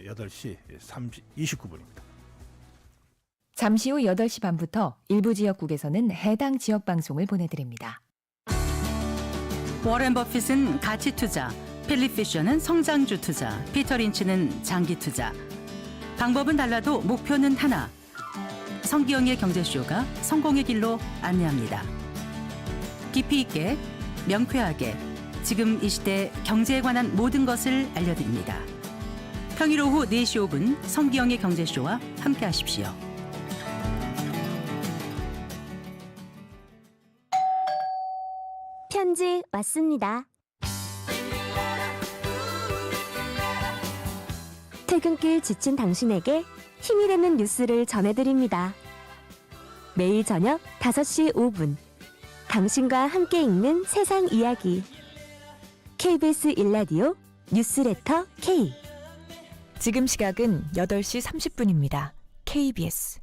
8시 30, 29분입니다. 잠시 후 8시 반부터 일부 지역국에서는 해당 지역 방송을 보내드립니다. 워렌 버핏은 가치 투자, 필립 피셔는 성장주 투자, 피터 린치는 장기 투자. 방법은 달라도 목표는 하나. 성기영의 경제쇼가 성공의 길로 안내합니다. 깊이 있게, 명쾌하게, 지금 이 시대 경제에 관한 모든 것을 알려드립니다. 평일 오후 4시 5분 성기영의 경제쇼와 함께 하십시오. 편지 왔습니다. 퇴근길 지친 당신에게 힘이 되는 뉴스를 전해드립니다. 매일 저녁 5시 5분. 당신과 함께 읽는 세상 이야기. KBS 일라디오 뉴스레터 K. 지금 시각은 8시 30분입니다. KBS.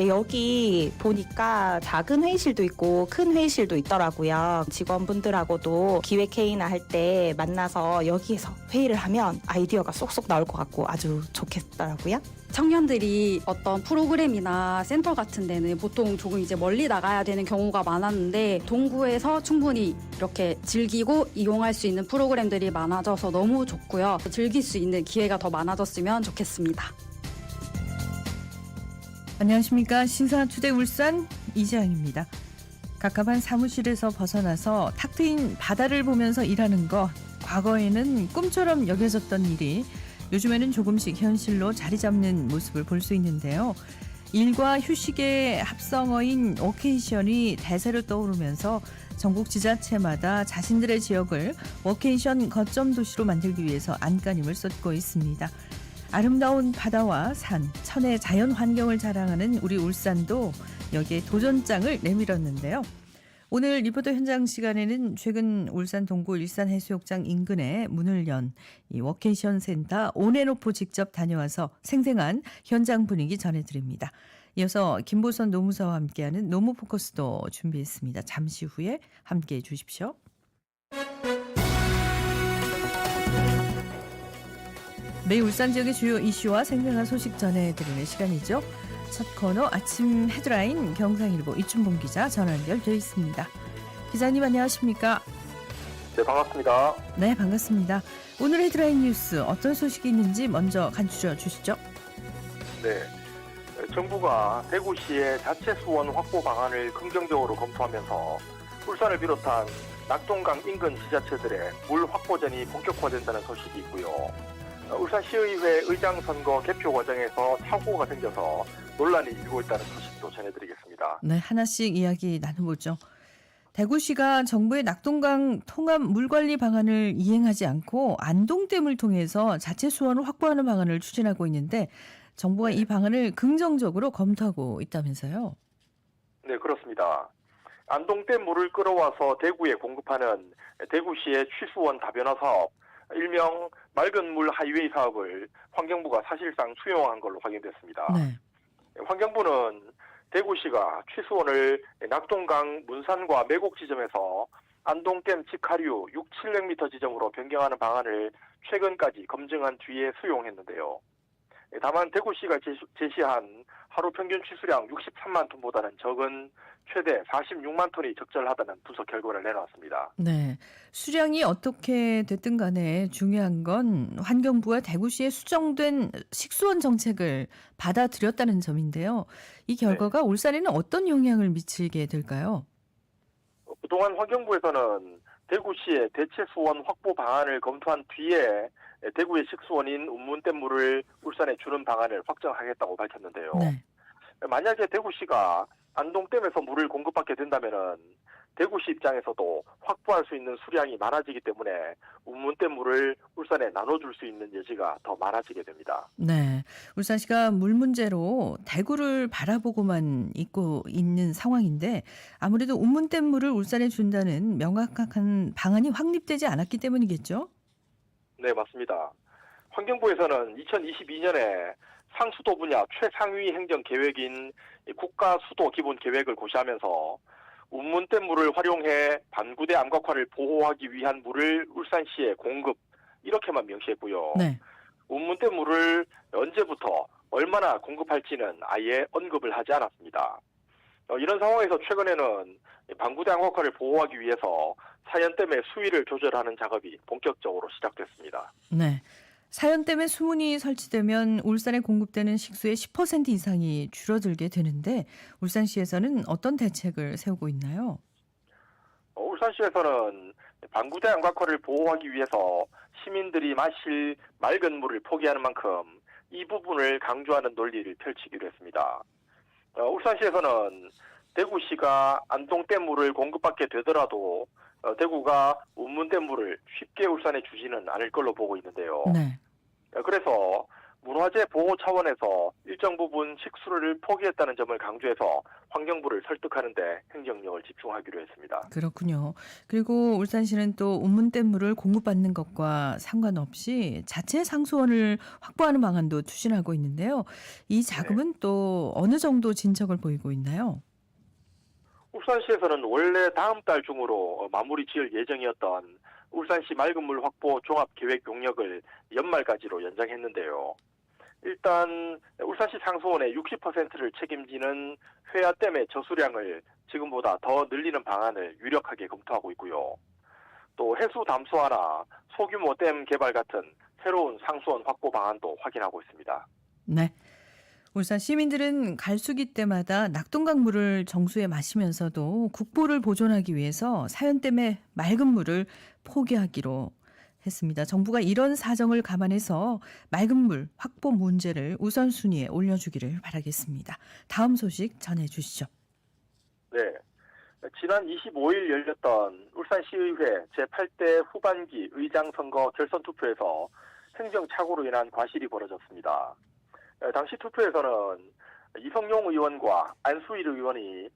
네, 여기 보니까 작은 회의실도 있고 큰 회의실도 있더라고요. 직원분들하고도 기획 회의나 할 때 만나서 여기에서 회의를 하면 아이디어가 쏙쏙 나올 것 같고 아주 좋겠더라고요. 청년들이 어떤 프로그램이나 센터 같은 데는 보통 조금 이제 멀리 나가야 되는 경우가 많았는데 동구에서 충분히 이렇게 즐기고 이용할 수 있는 프로그램들이 많아져서 너무 좋고요. 즐길 수 있는 기회가 더 많아졌으면 좋겠습니다. 안녕하십니까 신사투대 울산 이지영입니다. 갑갑한 사무실에서 벗어나서 탁 트인 바다를 보면서 일하는 것 과거에는 꿈처럼 여겨졌던 일이 요즘에는 조금씩 현실로 자리 잡는 모습을 볼 수 있는데요. 일과 휴식의 합성어인 워케이션이 대세로 떠오르면서 전국 지자체마다 자신들의 지역을 워케이션 거점 도시로 만들기 위해서 안간힘을 쏟고 있습니다. 아름다운 바다와 산, 천의 자연 환경을 자랑하는 우리 울산도 여기에 도전장을 내밀었는데요. 오늘 리포터 현장 시간에는 최근 울산 동구 일산 해수욕장 인근에 문을 연 이 워케이션 센터 온앤오프 직접 다녀와서 생생한 현장 분위기 전해드립니다. 이어서 김보선 노무사와 함께하는 노무 포커스도 준비했습니다. 잠시 후에 함께해 주십시오. 매일 울산 지역의 주요 이슈와 생생한 소식 전해드리는 시간이죠. 첫 코너 아침 헤드라인 경상일보 이춘봉 기자 전화 연결되어 있습니다. 기자님 안녕하십니까? 네, 반갑습니다. 네 반갑습니다. 오늘 헤드라인 뉴스 어떤 소식이 있는지 먼저 간추려 주시죠. 네. 정부가 대구시의 자체 수원 확보 방안을 긍정적으로 검토하면서 울산을 비롯한 낙동강 인근 지자체들의 물 확보전이 본격화된다는 소식이 있고요. 어, 울산시의회 의장 선거 개표 과정에서 사고가 생겨서 논란이 일고 있다는 소식도 전해드리겠습니다. 네 하나씩 이야기 나눠보죠. 대구시가 정부의 낙동강 통합 물관리 방안을 이행하지 않고 안동댐을 통해서 자체 수원을 확보하는 방안을 추진하고 있는데 정부가 이 방안을 긍정적으로 검토하고 있다면서요. 네, 그렇습니다. 안동댐 물을 끌어와서 대구에 공급하는 대구시의 취수원 다변화 사업, 일명 맑은 물 하이웨이 사업을 환경부가 사실상 수용한 걸로 확인됐습니다. 네. 환경부는 대구시가 취수원을 낙동강 문산과 매곡 지점에서 안동댐 직하류 6, 700m 지점으로 변경하는 방안을 최근까지 검증한 뒤에 수용했는데요. 다만 대구시가 제시- 제시한 하루 평균 취수량 63만 톤보다는 적은 최대 46만 톤이 적절하다는 분석 결과를 내놨습니다. 네. 수량이 어떻게 됐든 간에 중요한 건 환경부와 대구시의 수정된 식수원 정책을 받아들였다는 점인데요. 이 결과가 울산에는 어떤 영향을 미치게 될까요? 그동안 환경부에서는 대구시의 대체 수원 확보 방안을 검토한 뒤에 대구의 식수원인 운문댐 물을 울산에 주는 방안을 확정하겠다고 밝혔는데요. 네. 만약에 대구시가 안동댐에서 물을 공급받게 된다면은 대구시 입장에서도 확보할 수 있는 수량이 많아지기 때문에 운문댐 물을 울산에 나눠줄 수 있는 여지가 더 많아지게 됩니다. 네. 울산시가 물 문제로 대구를 바라보고만 있고 있는 상황인데 아무래도 운문댐 물을 울산에 준다는 명확한 방안이 확립되지 않았기 때문이겠죠? 네, 맞습니다. 환경부에서는 2022년에 상수도 분야 최상위 행정 계획인 이 국가 수도 기본 계획을 고시하면서 운문댐 물을 활용해 반구대 암각화를 보호하기 위한 물을 울산시에 공급 이렇게만 명시했고요. 네. 운문댐 물을 언제부터 얼마나 공급할지는 아예 언급을 하지 않았습니다. 어, 이런 상황에서 최근에는 방구대 암각화를 보호하기 위해서 사연댐의 수위를 조절하는 작업이 본격적으로 시작됐습니다. 네. 사연 때문에 수문이 설치되면 울산에 공급되는 식수의 10% 이상이 줄어들게 되는데 울산시에서는 어떤 대책을 세우고 있나요? 어, 울산시에서는 방구대 암각화를 보호하기 위해서 시민들이 마실 맑은 물을 포기하는 만큼 이 부분을 강조하는 논리를 펼치기로 했습니다. 어, 울산시에서는 대구시가 안동댐 물을 공급받게 되더라도 어, 대구가 운문댐 물을 쉽게 울산에 주지는 않을 걸로 보고 있는데요. 네. 어, 그래서 문화재 보호 차원에서 일정 부분 식수를 포기했다는 점을 강조해서 환경부를 설득하는데 행정력을 집중하기로 했습니다. 그렇군요. 그리고 울산시는 또 운문댐 물을 공급받는 것과 상관없이 자체 상수원을 확보하는 방안도 추진하고 있는데요. 이 자금은 또 어느 정도 진척을 보이고 있나요? 울산시에서는 원래 다음 달 중으로 어, 마무리 지을 예정이었던 울산시 맑은 물 확보 종합 계획 용역을 연말까지로 연장했는데요. 일단 울산시 상수원의 60%를 책임지는 회화댐의 저수량을 지금보다 더 늘리는 방안을 유력하게 검토하고 있고요. 또 해수 담수화나 소규모 댐 개발 같은 새로운 상수원 확보 방안도 확인하고 있습니다. 네. 울산 시민들은 갈수기 때마다 낙동강 물을 정수해 마시면서도 국보를 보존하기 위해서 사연 때문에 맑은 물을 포기하기로 했습니다. 정부가 이런 사정을 감안해서 맑은 물 확보 문제를 우선순위에 올려주기를 바라겠습니다. 다음 소식 전해주시죠. 네. 지난 25일 열렸던 울산시의회 제8대 후반기 의장 선거 결선 투표에서 행정착오로 인한 과실이 벌어졌습니다. 에, 당시 투표에서는 이성용 의원과 안수일 의원이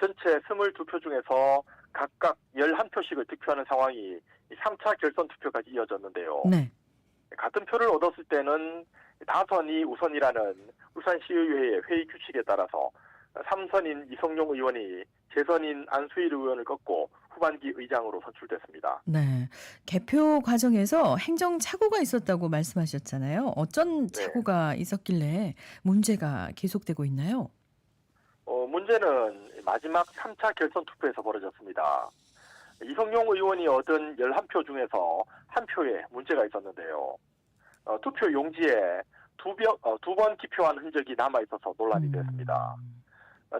전체 22표 중에서 각각 11표씩을 득표하는 상황이 3차 결선 투표까지 이어졌는데요. 네. 같은 표를 얻었을 때는 다선이 우선이라는 울산시의회의 회의 규칙에 따라서 삼선인 이성용 의원이 재선인 안수일 의원을 꺾고 후반기 의장으로 선출됐습니다. 네. 개표 과정에서 행정 착오가 있었다고 말씀하셨잖아요. 어쩐 네. 착오가 있었길래 문제가 계속되고 있나요? 어, 문제는 마지막 3차 결선 투표에서 벌어졌습니다. 이성용 의원이 얻은 11표 중에서 한 표에 문제가 있었는데요. 어, 투표 용지에 두, 번- 어, 기표한 흔적이 남아 있어서 논란이 됐습니다.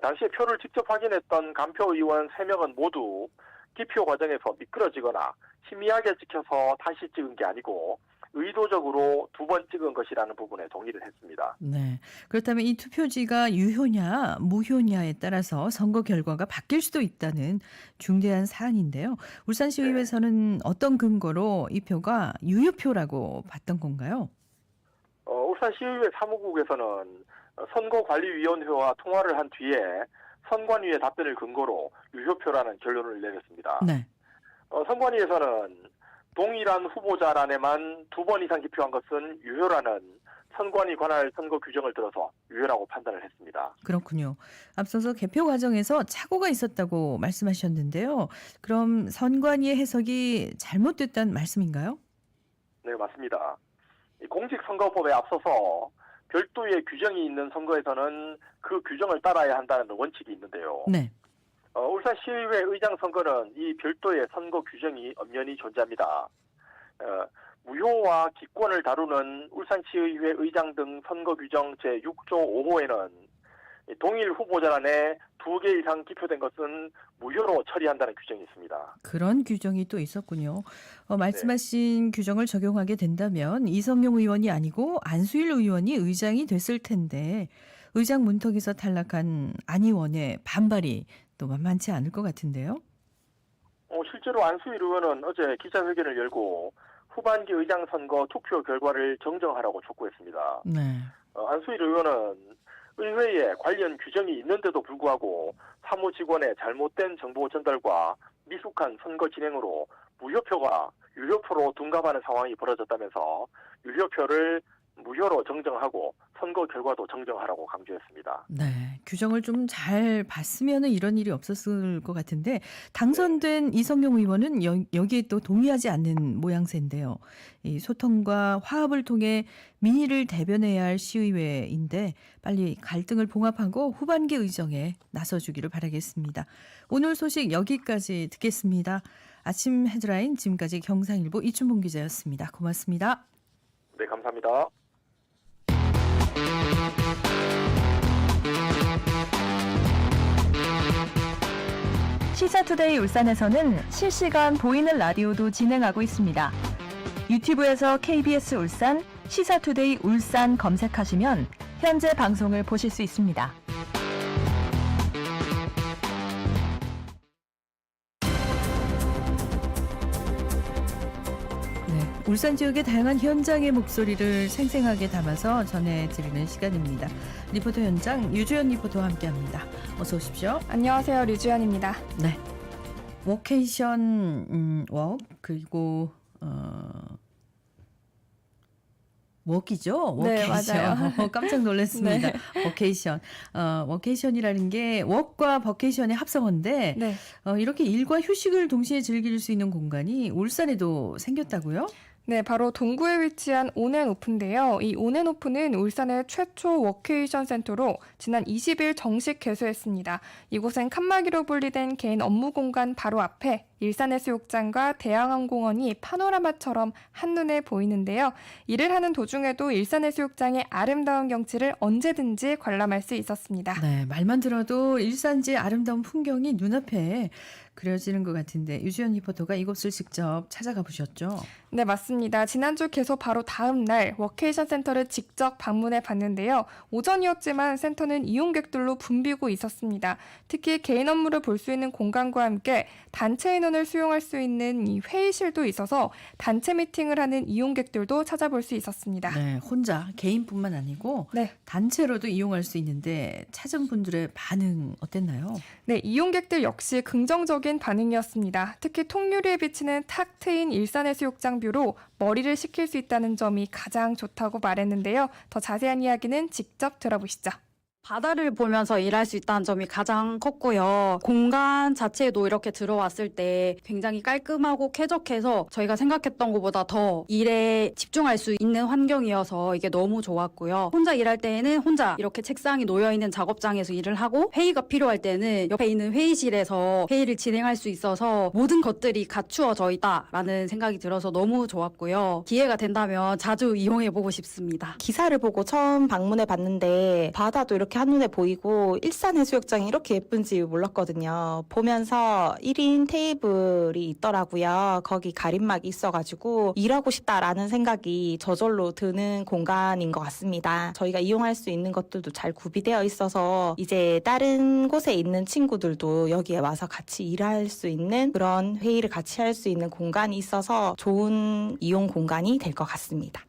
당시에 표를 직접 확인했던 간표 의원 3명은 모두 기표 과정에서 미끄러지거나 희미하게 찍혀서 다시 찍은 게 아니고 의도적으로 두 번 찍은 것이라는 부분에 동의를 했습니다. 네. 그렇다면 이 투표지가 유효냐, 무효냐에 따라서 선거 결과가 바뀔 수도 있다는 중대한 사안인데요. 울산시의회에서는 어떤 근거로 이 표가 유효표라고 봤던 건가요? 어, 울산시의회 사무국에서는 어, 선거관리위원회와 통화를 한 뒤에 선관위의 답변을 근거로 유효표라는 결론을 내렸습니다. 네. 어, 선관위에서는 동일한 후보자란에만 두 번 이상 기표한 것은 유효라는 선관위 관할 선거 규정을 들어서 유효라고 판단을 했습니다. 그렇군요. 앞서서 개표 과정에서 착오가 있었다고 말씀하셨는데요. 그럼 선관위의 해석이 잘못됐다는 말씀인가요? 네, 맞습니다. 이 공직선거법에 앞서서 별도의 규정이 있는 선거에서는 그 규정을 따라야 한다는 원칙이 있는데요. 네. 어, 울산시의회 의장 선거는 이 별도의 선거 규정이 엄연히 존재합니다. 어, 무효와 기권을 다루는 울산시의회 의장 등 선거 규정 제6조 5호에는 동일 후보자란에 두 개 이상 기표된 것은 무효로 처리한다는 규정이 있습니다. 그런 규정이 또 있었군요. 어, 말씀하신 규정을 적용하게 된다면 이성용 의원이 아니고 안수일 의원이 의장이 됐을 텐데 의장 문턱에서 탈락한 안 의원의 반발이 또 만만치 않을 것 같은데요. 어, 실제로 안수일 의원은 어제 기자회견을 열고 후반기 의장 선거 투표 결과를 정정하라고 촉구했습니다. 네. 어, 안수일 의원은 의회에 관련 규정이 있는데도 불구하고 사무 직원의 잘못된 정보 전달과 미숙한 선거 진행으로 무효표가 유효표로 둔갑하는 상황이 벌어졌다면서 유효표를 무효로 정정하고 선거 결과도 정정하라고 강조했습니다. 네. 규정을 좀 잘 봤으면 이런 일이 없었을 것 같은데 당선된 이성용 의원은 여, 여기에 또 동의하지 않는 모양새인데요. 이 소통과 화합을 통해 민의를 대변해야 할 시의회인데 빨리 갈등을 봉합하고 후반기 의정에 나서주기를 바라겠습니다. 오늘 소식 여기까지 듣겠습니다. 아침 헤드라인 지금까지 경상일보 이춘봉 기자였습니다. 고맙습니다. 네, 감사합니다. 시사투데이 울산에서는 실시간 보이는 라디오도 진행하고 있습니다. 유튜브에서 KBS 울산, 시사투데이 울산 검색하시면 현재 방송을 보실 수 있습니다. 울산 지역의 다양한 현장의 목소리를 생생하게 담아서 전해드리는 시간입니다. 리포터 현장 유주연 리포터와 함께합니다. 어서 오십시오. 안녕하세요. 류주연입니다. 네, 워케이션 음, 웍 그리고 어. 워키죠? 네, 워케이션. 맞아요. 어, 깜짝 놀랐습니다. 네. 워케이션. 어, 워케이션이라는 게 웍과 버케이션의 합성어인데 네. 어, 이렇게 일과 휴식을 동시에 즐길 수 있는 공간이 울산에도 생겼다고요? 네, 바로 동구에 위치한 온앤오프인데요. 이 온앤오프는 울산의 최초 워케이션 센터로 지난 20일 정식 개소했습니다. 이곳은 칸막이로 분리된 개인 업무 공간 바로 앞에 일산해수욕장과 대양항공원이 파노라마처럼 한눈에 보이는데요. 일을 하는 도중에도 일산해수욕장의 아름다운 경치를 언제든지 관람할 수 있었습니다. 네, 말만 들어도 일산지의 아름다운 풍경이 눈앞에 그려지는 것 같은데 유지연 리포터가 이곳을 직접 찾아가 보셨죠? 네, 맞습니다. 지난주 개소 바로 다음 날 워케이션 센터를 직접 방문해 봤는데요. 오전이었지만 센터는 이용객들로 붐비고 있었습니다. 특히 개인 업무를 볼 수 있는 공간과 함께 단체 인원을 수용할 수 있는 이 회의실도 있어서 단체 미팅을 하는 이용객들도 찾아볼 수 있었습니다. 네, 혼자 개인뿐만 아니고 네. 단체로도 이용할 수 있는데 찾은 분들의 반응 어땠나요? 네, 이용객들 역시 긍정적인 반응이었습니다. 특히 통유리에 비치는 탁 트인 일산해수욕장 뷰로 머리를 식힐 수 있다는 점이 가장 좋다고 말했는데요. 더 자세한 이야기는 직접 들어보시죠. 바다를 보면서 일할 수 있다는 점이 가장 컸고요. 공간 자체도 이렇게 들어왔을 때 굉장히 깔끔하고 쾌적해서 저희가 생각했던 것보다 더 일에 집중할 수 있는 환경이어서 이게 너무 좋았고요. 혼자 일할 때에는 혼자 이렇게 책상이 놓여 있는 작업장에서 일을 하고 회의가 필요할 때는 옆에 있는 회의실에서 회의를 진행할 수 있어서 모든 것들이 갖추어져 있다라는 생각이 들어서 너무 좋았고요. 기회가 된다면 자주 이용해 보고 싶습니다. 기사를 보고 처음 방문해 봤는데 바다도 이렇게 한눈에 보이고 일산 해수욕장이 이렇게 예쁜지 몰랐거든요. 보면서 1인 테이블이 있더라고요. 거기 가림막이 있어가지고 일하고 싶다라는 생각이 저절로 드는 공간인 것 같습니다. 저희가 이용할 수 있는 것들도 잘 구비되어 있어서 이제 다른 곳에 있는 친구들도 여기에 와서 같이 일할 수 있는 그런 회의를 같이 할 수 있는 공간이 있어서 좋은 이용 공간이 될 것 같습니다.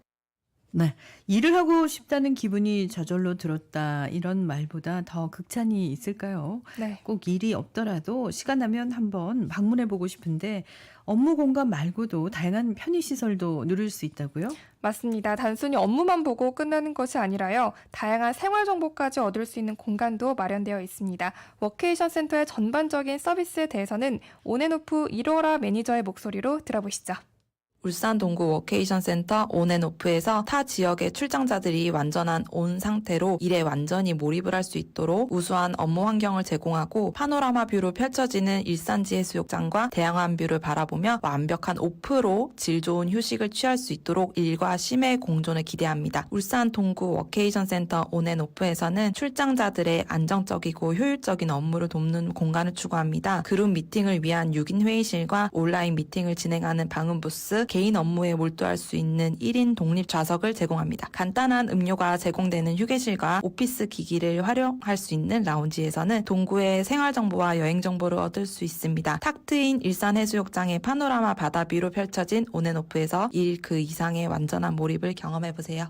네, 일을 하고 싶다는 기분이 저절로 들었다 이런 말보다 더 극찬이 있을까요? 네. 꼭 일이 없더라도 시간 나면 한번 방문해 보고 싶은데 업무 공간 말고도 다양한 편의 시설도 누릴 수 있다고요? 맞습니다. 단순히 업무만 보고 끝나는 것이 아니라요. 다양한 생활 정보까지 얻을 수 있는 공간도 마련되어 있습니다. 워케이션 센터의 전반적인 서비스에 대해서는 온앤오프 1호라 매니저의 목소리로 들어보시죠. 울산 동구 워케이션 센터 온앤오프에서 타 지역의 출장자들이 완전한 온 상태로 일에 완전히 몰입을 할 수 있도록 우수한 업무 환경을 제공하고 파노라마 뷰로 펼쳐지는 일산지 해수욕장과 대양湾뷰를 바라보며 완벽한 오프로 질 좋은 휴식을 취할 수 있도록 일과 심의 공존을 기대합니다. 울산 동구 워케이션 센터 온앤오프에서는 출장자들의 안정적이고 효율적인 업무를 돕는 공간을 추구합니다. 그룹 미팅을 위한 6인 회의실과 온라인 미팅을 진행하는 방음 부스, 개인 업무에 몰두할 수 있는 1인 독립 좌석을 제공합니다. 간단한 음료가 제공되는 휴게실과 오피스 기기를 활용할 수 있는 라운지에서는 동구의 생활 정보와 여행 정보를 얻을 수 있습니다. 탁 트인 일산 해수욕장의 파노라마 바다 뷰로 펼쳐진 온앤오프에서 일그 이상의 완전한 몰입을 경험해 보세요.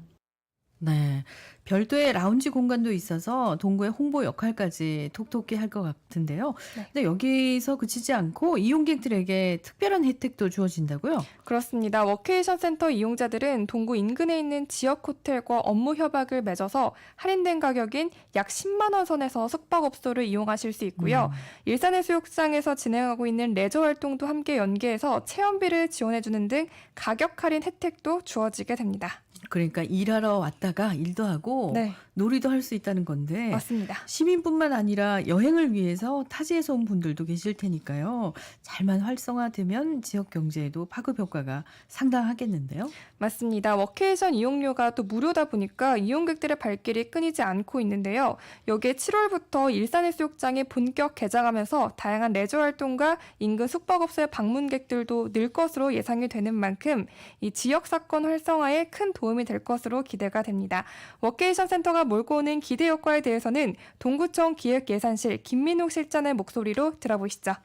네. 별도의 라운지 공간도 있어서 동구의 홍보 역할까지 톡톡히 할 것 같은데요. 네. 근데 여기서 그치지 않고 이용객들에게 특별한 혜택도 주어진다고요? 그렇습니다. 워케이션 센터 이용자들은 동구 인근에 있는 지역 호텔과 업무 협약을 맺어서 할인된 가격인 약 10만 원 선에서 숙박업소를 이용하실 수 있고요. 음. 일산해수욕장에서 진행하고 있는 레저 활동도 함께 연계해서 체험비를 지원해 주는 등 가격 할인 혜택도 주어지게 됩니다. 그러니까 일하러 왔다가 일도 하고 네, 놀이도 할 수 있다는 건데 맞습니다. 시민뿐만 아니라 여행을 위해서 타지에서 온 분들도 계실 테니까요. 잘만 활성화되면 지역 경제에도 파급 효과가 상당하겠는데요. 맞습니다. 워케이션 이용료가 또 무료다 보니까 이용객들의 발길이 끊이지 않고 있는데요. 여기에 7월부터 일산해수욕장이 본격 개장하면서 다양한 레저 활동과 인근 숙박업소의 방문객들도 늘 것으로 예상이 되는 만큼 이 지역 사건 활성화에 큰 도움이 될 것으로 기대가 됩니다. 워케이션 센터가 몰고 오는 기대 효과에 대해서는 동구청 기획예산실 김민욱 실장의 목소리로 들어보시죠.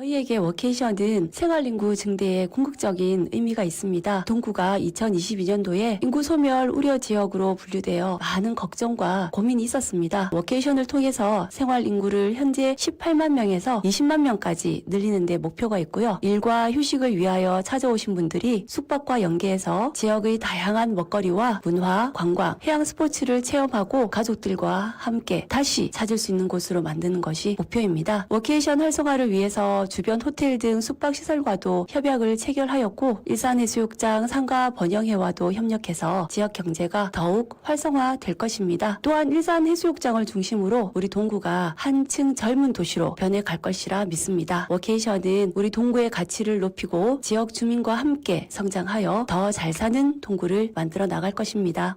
저희에게 워케이션은 생활인구 증대에 궁극적인 의미가 있습니다. 동구가 2022년도에 인구 소멸 우려 지역으로 분류되어 많은 걱정과 고민이 있었습니다. 워케이션을 통해서 생활인구를 현재 18만 명에서 20만 명까지 늘리는 데 목표가 있고요. 일과 휴식을 위하여 찾아오신 분들이 숙박과 연계해서 지역의 다양한 먹거리와 문화, 관광, 해양 스포츠를 체험하고 가족들과 함께 다시 찾을 수 있는 곳으로 만드는 것이 목표입니다. 워케이션 활성화를 위해서 주변 호텔 등 숙박시설과도 협약을 체결하였고 일산해수욕장 상가 번영회와도 협력해서 지역 경제가 더욱 활성화될 것입니다. 또한 일산해수욕장을 중심으로 우리 동구가 한층 젊은 도시로 변해갈 것이라 믿습니다. 워케이션은 우리 동구의 가치를 높이고 지역 주민과 함께 성장하여 더 잘 사는 동구를 만들어 나갈 것입니다.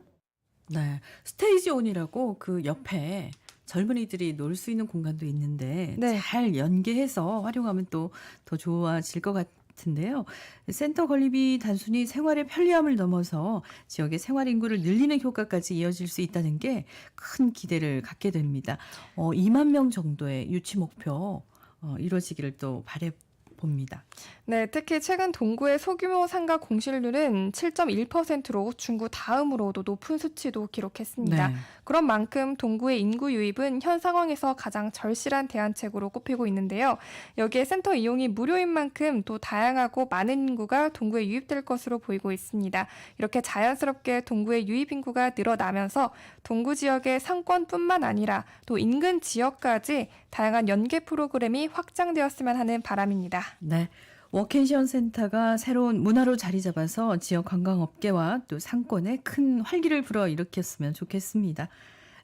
네. 스테이지 온이라고 그 옆에 젊은이들이 놀 수 있는 공간도 있는데 네. 잘 연계해서 활용하면 또 더 좋아질 것 같은데요. 센터 건립이 단순히 생활의 편리함을 넘어서 지역의 생활 인구를 늘리는 효과까지 이어질 수 있다는 게 큰 기대를 갖게 됩니다. 어, 2만 명 정도의 유치 목표 어, 이루어지기를 또 바래 봅니다. 네, 특히 최근 동구의 소규모 상가 공실률은 7.1%로 중구 다음으로도 높은 수치도 기록했습니다. 네. 그런 만큼 동구의 인구 유입은 현 상황에서 가장 절실한 대안책으로 꼽히고 있는데요. 여기에 센터 이용이 무료인 만큼 또 다양하고 많은 인구가 동구에 유입될 것으로 보이고 있습니다. 이렇게 자연스럽게 동구의 유입 인구가 늘어나면서 동구 지역의 상권뿐만 아니라 또 인근 지역까지 다양한 연계 프로그램이 확장되었으면 하는 바람입니다. 네. 워케이션 센터가 새로운 문화로 자리 잡아서 지역 관광업계와 또 상권에 큰 활기를 불어 일으켰으면 좋겠습니다.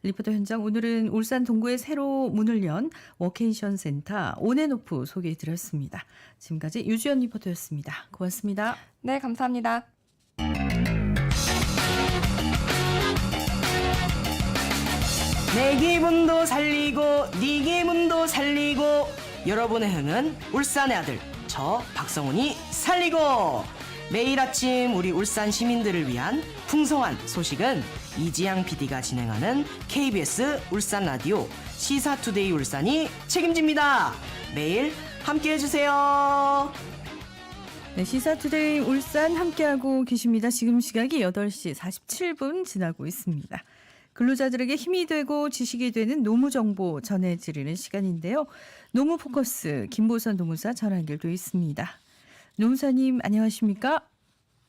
리포터 현장 오늘은 울산 동구에 새로 문을 연 워케이션 센터 온앤오프 소개해 드렸습니다. 지금까지 유주연 리포터였습니다. 고맙습니다. 네, 감사합니다. 내 기분도 살리고 네 기분도 살리고 여러분의 흥은 울산의 아들 저 박성훈이 살리고 매일 아침 우리 울산 시민들을 위한 풍성한 소식은 이지양 PD가 진행하는 KBS 울산 라디오 시사투데이 울산이 책임집니다. 매일 함께 해주세요. 네, 시사투데이 울산 함께하고 계십니다. 지금 시각이 8시 47분 지나고 있습니다. 근로자들에게 힘이 되고 지식이 되는 노무 정보 전해드리는 시간인데요. 노무 포커스 김보선 노무사 전화 연결돼 있습니다. 노무사님 안녕하십니까?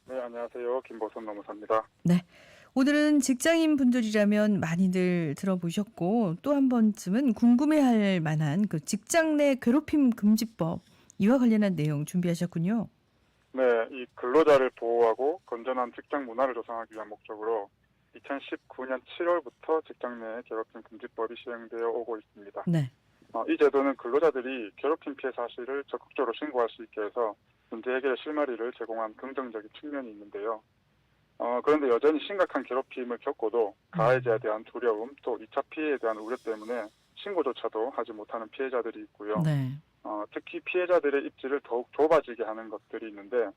네, 안녕하세요. 김보선 노무사입니다. 오늘은 직장인 분들이라면 많이들 들어보셨고 또 한 번쯤은 궁금해할 만한 그 직장 내 괴롭힘 금지법 이와 관련한 내용 준비하셨군요. 네, 이 근로자를 보호하고 건전한 직장 문화를 조성하기 위한 목적으로 2019년 7월부터 직장 내 괴롭힘 금지법이 시행되어 오고 있습니다. 네. 어, 이 제도는 근로자들이 괴롭힘 피해 사실을 적극적으로 신고할 수 있게 해서 문제 해결의 실마리를 제공한 긍정적인 측면이 있는데요. 어, 그런데 여전히 심각한 괴롭힘을 겪고도 가해자에 대한 두려움 또 2차 피해에 대한 우려 때문에 신고조차도 하지 못하는 피해자들이 있고요. 네. 어, 특히 피해자들의 입지를 더욱 좁아지게 하는 것들이 있는데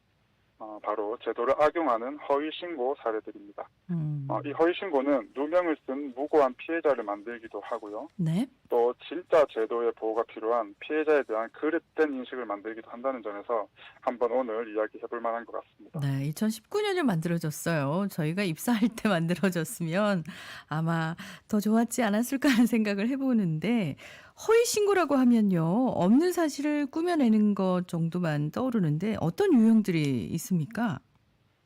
어, 바로 제도를 악용하는 허위 신고 사례들입니다. 음. 어, 이 허위 신고는 누명을 쓴 무고한 피해자를 만들기도 하고요. 네. 또 진짜 제도의 보호가 필요한 피해자에 대한 그릇된 인식을 만들기도 한다는 점에서 한번 오늘 이야기해 볼 만한 것 같습니다. 네, 2019년에 만들어졌어요. 저희가 입사할 때 만들어졌으면 아마 더 좋았지 않았을까 하는 생각을 해보는데 허위 신고라고 하면요 없는 사실을 꾸며내는 것 정도만 떠오르는데 어떤 유형들이 있습니까?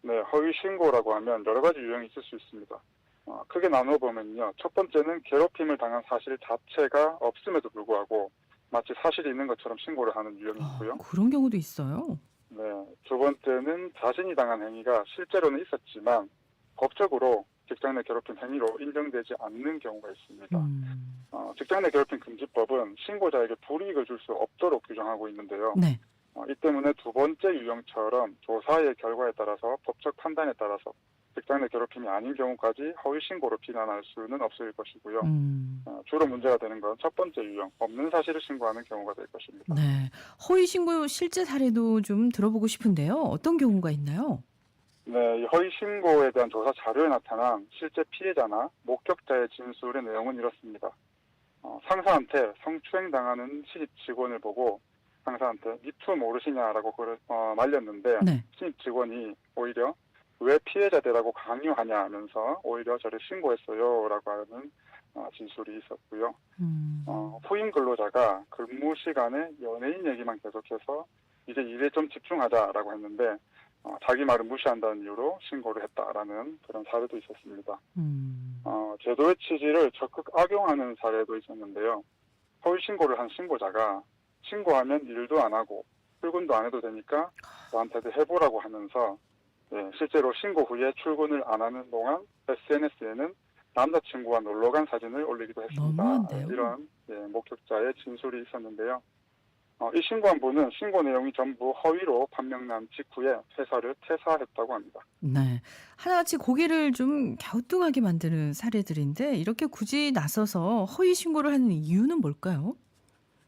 네, 허위 신고라고 하면 여러 가지 유형이 있을 수 있습니다. 어, 크게 나눠 보면요. 첫 번째는 괴롭힘을 당한 사실 자체가 없음에도 불구하고 마치 사실이 있는 것처럼 신고를 하는 유형이 있고요. 아, 그런 경우도 있어요. 네, 두 번째는 자신이 당한 행위가 실제로는 있었지만 법적으로 직장 내 괴롭힘 행위로 인정되지 않는 경우가 있습니다. 음. 어, 직장 내 괴롭힘 금지법은 신고자에게 불이익을 줄 수 없도록 규정하고 있는데요. 네. 어, 이 때문에 두 번째 유형처럼 조사의 결과에 따라서 법적 판단에 따라서 직장 내 괴롭힘이 아닌 경우까지 허위 신고로 비난할 수는 없을 것이고요. 음. 어, 주로 문제가 되는 건 첫 번째 유형, 없는 사실을 신고하는 경우가 될 것입니다. 네. 허위 신고 실제 사례도 좀 들어보고 싶은데요. 어떤 경우가 있나요? 네, 이 허위 신고에 대한 조사 자료에 나타난 실제 피해자나 목격자의 진술의 내용은 이렇습니다. 어, 상사한테 성추행 당하는 시집 직원을 보고 상사한테 미투 모르시냐라고 그를 어, 말렸는데 네. 신입 직원이 오히려 왜 피해자 되라고 강요하냐 하면서 오히려 저를 신고했어요라고 하는 어, 진술이 있었고요. 음. 어, 후임 근로자가 근무 시간에 연예인 얘기만 계속해서 이제 일에 좀 집중하자라고 했는데 어, 자기 말을 무시한다는 이유로 신고를 했다라는 그런 사례도 있었습니다. 음. 어, 제도의 취지를 적극 악용하는 사례도 있었는데요. 허위 신고를 한 신고자가 신고하면 일도 안 하고 출근도 안 해도 되니까 저한테도 해보라고 하면서 예, 실제로 신고 후에 출근을 안 하는 동안 SNS에는 남자친구와 놀러 간 사진을 올리기도 했습니다. 너무한데요? 이런 예, 목격자의 진술이 있었는데요. 어, 이 신고한 분은 신고 내용이 전부 허위로 판명난 직후에 회사를 퇴사했다고 합니다. 네. 하나같이 고개를 좀 갸우뚱하게 만드는 사례들인데 이렇게 굳이 나서서 허위 신고를 하는 이유는 뭘까요?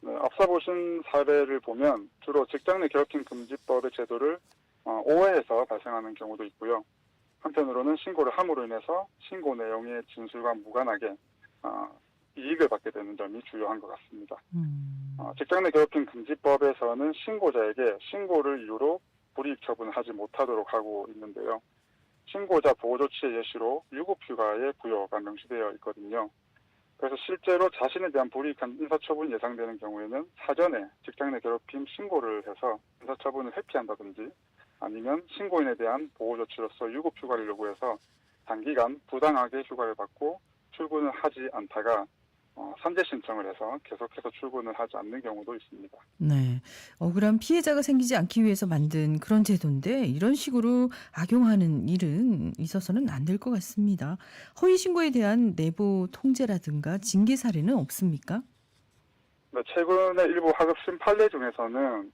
네, 앞서 보신 사례를 보면 주로 직장 내 괴롭힘 금지법의 제도를 어, 오해해서 발생하는 경우도 있고요. 한편으로는 신고를 함으로 인해서 신고 내용의 진술과 무관하게 어, 이익을 받게 되는 점이 주요한 것 같습니다. 음. 어, 직장 내 괴롭힘 금지법에서는 신고자에게 신고를 이유로 불이익 처분을 하지 못하도록 하고 있는데요. 신고자 보호 조치의 예시로 유급휴가의 부여가 명시되어 있거든요. 그래서 실제로 자신에 대한 불이익한 인사처분이 예상되는 경우에는 사전에 직장 내 괴롭힘 신고를 해서 인사처분을 회피한다든지 아니면 신고인에 대한 보호 조치로서 유급휴가를 요구해서 단기간 부당하게 휴가를 받고 출근을 하지 않다가 어, 산재 신청을 해서 계속해서 출근을 하지 않는 경우도 있습니다. 네. 억울한 피해자가 생기지 않기 위해서 만든 그런 제도인데 이런 식으로 악용하는 일은 있어서는 안 될 것 같습니다. 허위 신고에 대한 내부 통제라든가 징계 사례는 없습니까? 네, 최근에 일부 하급심 판례 중에서는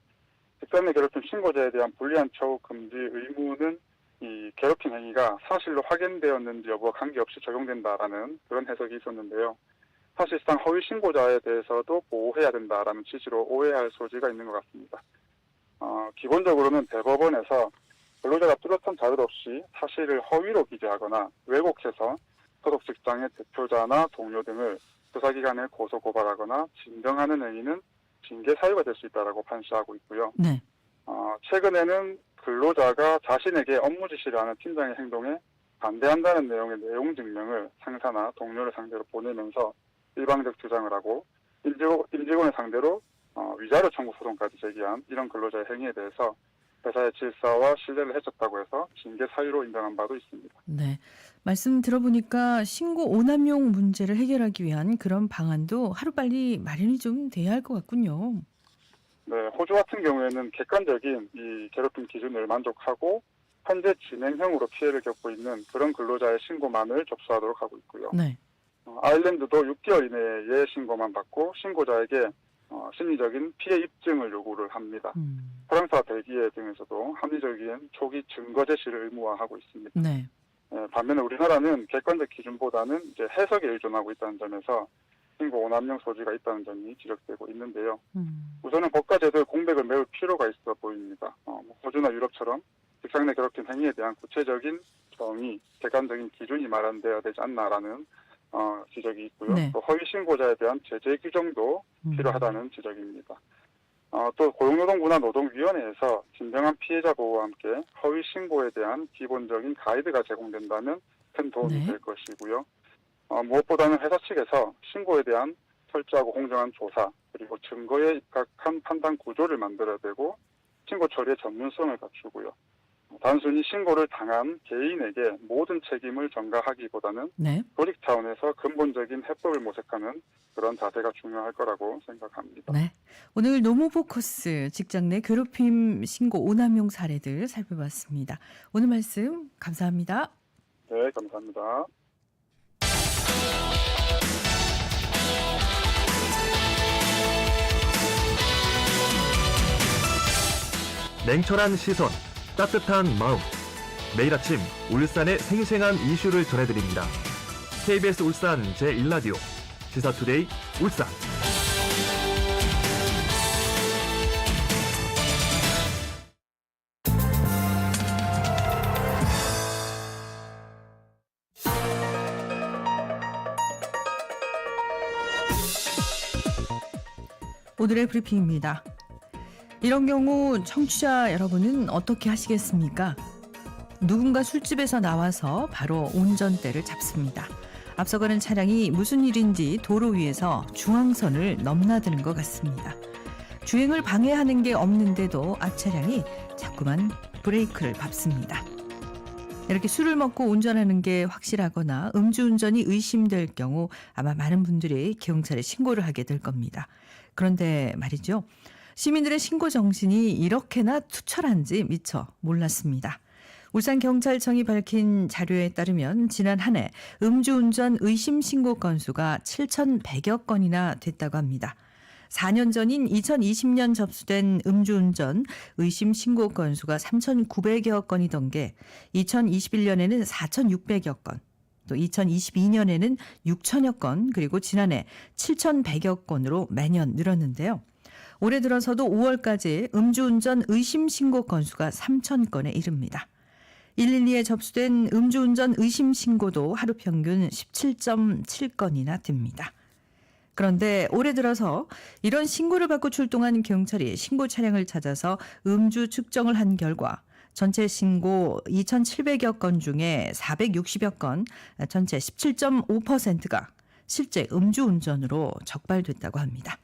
내 괴롭힘 신고자에 대한 불리한 처우 금지 의무는 이 괴롭힘 행위가 사실로 확인되었는지 여부와 관계없이 적용된다라는 그런 해석이 있었는데요. 사실상 허위 신고자에 대해서도 보호해야 된다라는 취지로 오해할 소지가 있는 것 같습니다. 어, 기본적으로는 대법원에서 근로자가 뚜렷한 자료 없이 사실을 허위로 기재하거나 왜곡해서 소속 직장의 대표자나 동료 등을 수사기관에 고소 고발하거나 진정하는 행위는 징계 사유가 될 수 있다라고 판시하고 있고요. 네. 어, 최근에는 근로자가 자신에게 업무 지시를 하는 팀장의 행동에 반대한다는 내용의 내용 증명을 상사나 동료를 상대로 보내면서 일방적 주장을 하고 임직원, 임직원 을 상대로 어, 위자료 청구 소송까지 제기한 이런 근로자의 행위에 대해서 회사의 질서와 신뢰를 해쳤다고 해서 징계 사유로 인정한 바도 있습니다. 네. 말씀 들어보니까 신고 오남용 문제를 해결하기 위한 그런 방안도 하루빨리 마련이 좀 돼야 할 것 같군요. 네, 호주 같은 경우에는 객관적인 이 괴롭힘 기준을 만족하고 현재 진행형으로 피해를 겪고 있는 그런 근로자의 신고만을 접수하도록 하고 있고요. 네. 어, 아일랜드도 6개월 이내에 신고만 받고 신고자에게 어, 심리적인 피해 입증을 요구를 합니다. 음. 프랑스와 벨기에 등에서도 합리적인 초기 증거 제시를 의무화하고 있습니다. 네. 예, 반면에 우리나라는 객관적 기준보다는 이제 해석에 의존하고 있다는 점에서 신고 오남용 소지가 있다는 점이 지적되고 있는데요. 음. 우선은 법과 제도의 공백을 메울 필요가 있어 보입니다. 어, 뭐 호주나 유럽처럼 직장 내 괴롭힘 행위에 대한 구체적인 정의, 객관적인 기준이 마련되어야 되지 않나라는 어, 지적이 있고요. 네. 또 허위 신고자에 대한 제재 규정도 음. 필요하다는 지적입니다. 어, 또 고용노동부나 노동위원회에서 진정한 피해자 보호와 함께 허위 신고에 대한 기본적인 가이드가 제공된다면 큰 도움이 네. 될 것이고요. 어, 무엇보다는 회사 측에서 신고에 대한 철저하고 공정한 조사 그리고 증거에 입각한 판단 구조를 만들어야 되고 신고 처리의 전문성을 갖추고요. 단순히 신고를 당한 개인에게 모든 책임을 전가하기보다는 네. 조직 차원에서 근본적인 해법을 모색하는 그런 자세가 중요할 거라고 생각합니다. 네. 오늘 노무 포커스 직장 내 괴롭힘 신고 오남용 사례들 살펴봤습니다. 오늘 말씀 감사합니다. 네, 감사합니다. 냉철한 시선, 따뜻한 마음. 매일 아침 울산의 생생한 이슈를 전해드립니다. KBS 울산 제1라디오 시사투데이 울산. 오늘의 브리핑입니다. 이런 경우 청취자 여러분은 어떻게 하시겠습니까? 누군가 술집에서 나와서 바로 운전대를 잡습니다. 앞서가는 차량이 무슨 일인지 도로 위에서 중앙선을 넘나드는 것 같습니다. 주행을 방해하는 게 없는데도 앞 차량이 자꾸만 브레이크를 밟습니다. 이렇게 술을 먹고 운전하는 게 확실하거나 음주운전이 의심될 경우 아마 많은 분들이 경찰에 신고를 하게 될 겁니다. 그런데 말이죠. 시민들의 신고 정신이 이렇게나 투철한지 미처 몰랐습니다. 울산경찰청이 밝힌 자료에 따르면 지난 한 해 음주운전 의심 신고 건수가 7,100여 건이나 됐다고 합니다. 4년 전인 2020년 접수된 음주운전 의심 신고 건수가 3,900여 건이던 게 2021년에는 4,600여 건, 또 2022년에는 6천여 건, 그리고 지난해 7,100여 건으로 매년 늘었는데요. 올해 들어서도 5월까지 음주운전 의심 신고 건수가 3천 건에 이릅니다. 112에 접수된 음주운전 의심 신고도 하루 평균 17.7건이나 됩니다. 그런데 올해 들어서 이런 신고를 받고 출동한 경찰이 신고 차량을 찾아서 음주 측정을 한 결과 전체 신고 2,700여 건 중에 460여 건, 전체 17.5%가 실제 음주운전으로 적발됐다고 합니다.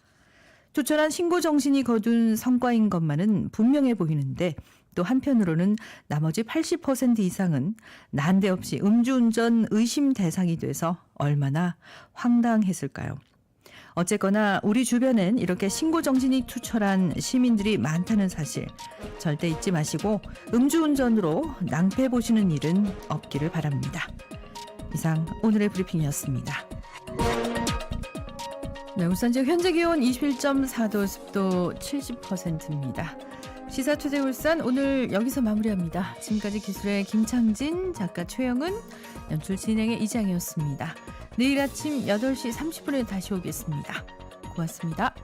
투철한 신고 정신이 거둔 성과인 것만은 분명해 보이는데 또 한편으로는 나머지 80% 이상은 난데없이 음주운전 의심 대상이 돼서 얼마나 황당했을까요? 어쨌거나 우리 주변엔 이렇게 신고 정신이 투철한 시민들이 많다는 사실 절대 잊지 마시고 음주운전으로 낭패 보시는 일은 없기를 바랍니다. 이상 오늘의 브리핑이었습니다. 네, 울산 지역 현재 기온 21.4도, 습도 70%입니다. 시사투데 울산 오늘 여기서 마무리합니다. 지금까지 기술의 김창진, 작가 최영은, 연출 진행의 이장이었습니다. 내일 아침 8시 30분에 다시 오겠습니다. 고맙습니다.